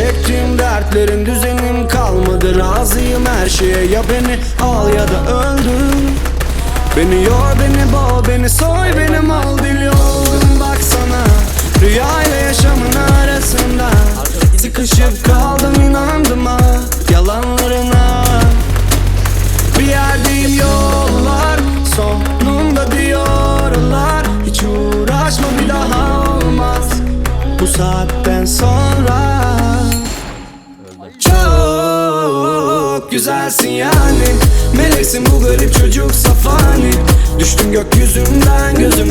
Çektiğim dertlerin düzenim kalmadı. Razıyım her şeye. Ya beni al ya da öldür. Beni yor beni boğ beni soy beni mal dil yorgun baksana Rüya ile yaşamın arasında Sıkışıp kaldım inandım ha. Yalanlarına bir yerdeyim yollar Sonunda diyorlar. Hiç uğraşma bir daha olmaz. Bu saatten sonra Çok güzelsin yani. Meleksin bu garip çocuk safani. Düştüm gökyüzünden Gözümdeki